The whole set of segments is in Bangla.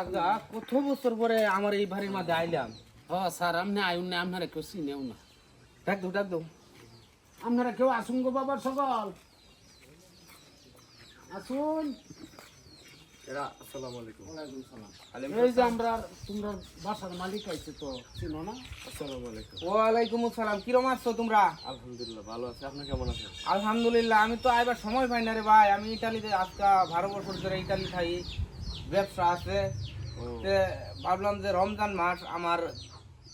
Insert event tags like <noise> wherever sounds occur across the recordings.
আগা কত বছর পরে আমার এই বাড়ির মধ্যে আইলাম? হ স্যার আপনি আয়ুন না আপনারা কেউ চিনেও না। ডাক দো ডাক দো। আপনারা কেউ আসুন গো বাবার সকল। আসুন। ওয়ালাইকুম সালাম। এই যে আমরা তোমরা বাসার মালিক আইছে তো চিনো না? ওয়ালাইকুম আসসালাম কিরম আছো তোমরা? আলহামদুলিল্লাহ ভালো আছে। আপনি কেমন আছেন? আলহামদুলিল্লাহ আমি তো আইবার সময় পাই না রে ভাই। আমি ইটালিতে আজকা বারো বছর ধরে ইটালি থাই ব্যবসা আছে। ভাবলাম যে রমজান মাস আমার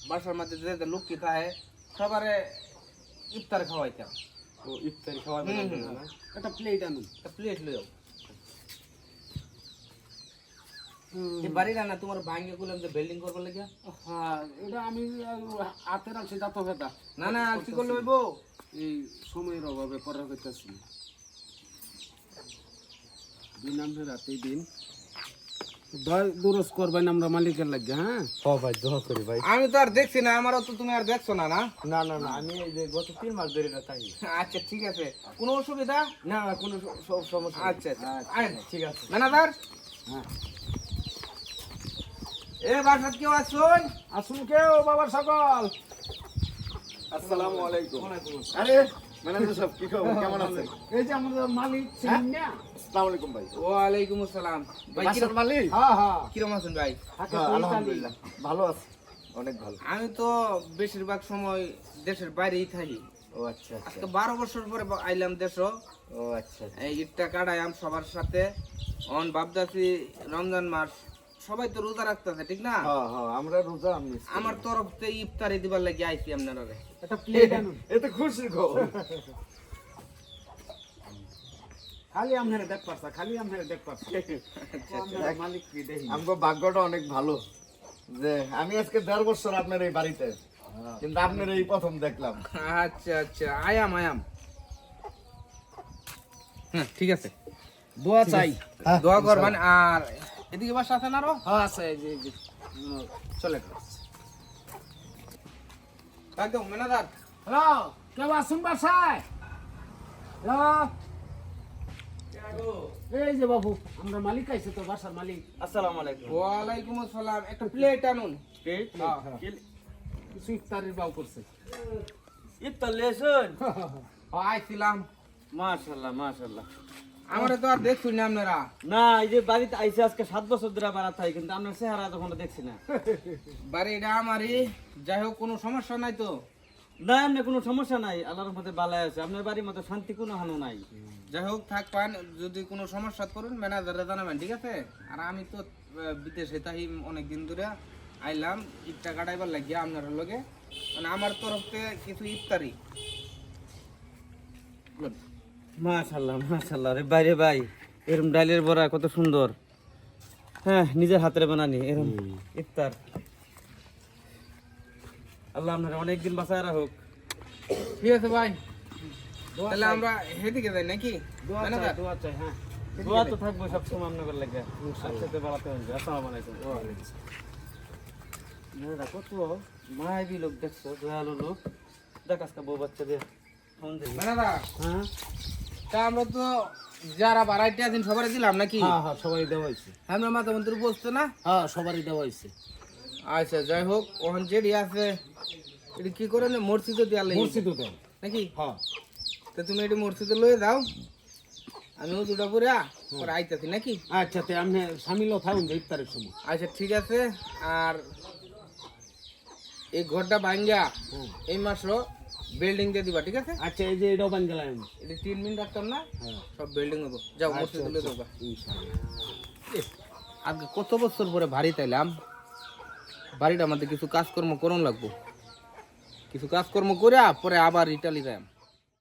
বাসার মধ্যে যে যে লোক থাকে সবারে ইফতার খাওয়াইতাম। ও ইফতারি খাওয়া হুম, হুম, হুম। একটা প্লেট আনুন। একটা প্লেট লইও। বাড়ি না তোমার ভাঙ্গে গুলো যে বিল্ডিং করবার লাগিয়া। হ্যাঁ এটা আমি হাতে রাখছি তা না। না আর কি করলে হইব? এই সময়ের অভাবে করা করতেছি দিন আমরা রাতেই দিন। দুরস করবেন আমরা মালিকের লাগে হ্যাঁ? হ ভাই দোয়া করি ভাই। আমি তো আর দেখছি না আমারও তো তুমি আর দেখছ না না? না না না আমি এই যে গত তিন মাস ধরে থাকি। আচ্ছা ঠিক আছে। কোনো অসুবিধা? না না কোনো স- স- সমস্যা আচ্ছা আচ্ছা। ঠিক আছে। ম্যানেজার হ্যাঁ। এ বাসাত কেউ আসুন আসুন কেউ বাবার সকল। আসসালামু আলাইকুম। আরে ম্যানেজার সাহেব কি খবর? কেমন আছেন? এই যে আমাদের মালিক না আসসালামু আলাইকুম ভাই। ওয়ালাইকুম আসসালাম। ভাই কিরম- মালিক? হ্যাঁ হ্যাঁ। কিরম আছেন ভাই? থাকে হ্যাঁ, তো ইতালি। আলহামদুলিল্লাহ ভালো আছে। অনেক ভালো। আমি তো বেশিরভাগ সময় দেশের বাইরেই থাকি। ও আচ্ছা আচ্ছা। আজকে বারো বছর পরে আইলাম দেশ ও আচ্ছা এই ঈদটা কাটাইলাম সবার সাথে। অন ভাবদাসি রমজান মাস সবাই তো রোজা রাখতেছে ঠিক না? হ্যাঁ হ্যাঁ আমরা রোজা আমি আমার তরফ থেকে ইফতারি দিবার লাগি আইছি আপনারা এটা <laughs> খুশি খবর। <laughs> খালি আপনারা দেখ পারছা খালি আপনারা দেখ পারছা। <laughs> মালিক কি দেখি আমগো ভাগ্যটা অনেক ভালো। যে আমি আজকে দেড় বছর আপনার এই বাড়িতে কিন্তু আপনার এই প্রথম দেখলাম। আচ্ছা আচ্ছা। আয়াম আয়াম। হ্যাঁ ঠিক আছে। দোয়া চাই। দোয়া করবেন আর এদিকে বাসা আছে না আরও? হ্যাঁ আছে চলে একদম ম্যানেজার হ্যালো কেউ আসুন বাসায়? হ্যালো? এই যে বাবু আমরা মালিক আইছে তো বাসার মালিক। আসসালামু আলাইকুম। ওয়ালাইকুম আসসালাম। একটা প্লেট আনুন। হ্যাঁ, হ্যাঁ। কিছু ইফতারির বাউ করছে। ইফতার লেসন হ্যাঁ, আইছিলাম। মাশাআল্লাহ মাশাআল্লাহ। আমারে তো আর দেখছুন না আপনারা। না এই যে বাড়িতে আইছে আজকে সাত বছর ধরে বাড়া থাই কিন্তু আপনার চেহারা তখন দেখছি না। বাড়িটা আমারই। যাই হোক কোনো সমস্যা নাই তো। না এমনি কোনো সমস্যা নাই আল্লাহর মধ্যে বালায় আছে। আপনার বাড়ির মতো শান্তি কোনো হানো নাই। যাই হোক থাক পান যদি কোনো সমস্যা করুন ম্যানেজারে জানাবেন ঠিক আছে? আর আমি তো বিদেশে তাই অনেক দিন ধরে আইলাম ইটটা কাটাইবার লাগিয়া আপনার লগে। মানে আমার তরফ থেকে কিছু ইফতারি। রে বাইরে ভাই এরম ডালের বড়া কত সুন্দর। হ্যাঁ নিজের হাতের বানানি এরম ইফতার। আল্লাহ আপনার অনেক দিন বাঁচায় রাখুক। ঠিক আছে ভাই। তাহলে আমরা হেদিকে যাই নাকি? দোয়া চাই হ্যাঁ। দোয়া তো থাকব সব সময় আপনার লাগে একসাথে বাড়াতে হবে। আসসালামু আলাইকুম। মেয়েরা কত মায়াবী লোক দেখছ দয়ালু লোক। দেখ আজকে বউ বাচ্চা দিয়ে ফোন দিবি ম্যানেজার হ্যাঁ। তা আমরা তো যারা বাড়াইতে আছেন সবাই দিলাম নাকি? হ্যাঁ হ্যাঁ সবারই দেওয়া হয়েছে। আমরা মাথা মন্ত্রী বসতো না? হ্যাঁ সবারই দেওয়া হয়েছে। আচ্ছা যাই হোক ওখান যেটি আছে এটি কি করে না? মসজিদে দেওয়া লাগবে মুর্শিদও দেন নাকি? হ্যাঁ। তো তুমি এটি মসজিদে লয়ে যাও। আমিও দুটা পরে পরে আইতাছি নাকি? আচ্ছা তে আপনি সামিলও থাকুন ইফতারের সময়। আচ্ছা ঠিক আছে। আর এই ঘরটা হুম। এই মাসও বিল্ডিং দিয়ে দিবা ঠিক আছে? আচ্ছা এই যে এটাও বান গেলাম এটি তিন মিনিট রাখতাম না? হ্যাঁ। সব বিল্ডিং হব। যাও মসজিদে লয়ে যাবা। ইনশাআল্লাহ। আজকে কত বছর পরে বাড়ি তাইলাম? বাড়িটা আমাদের কিছু কাজকর্ম করুন লাগবো। কিছু কাজকর্ম করে পরে আবার ইটালি যাই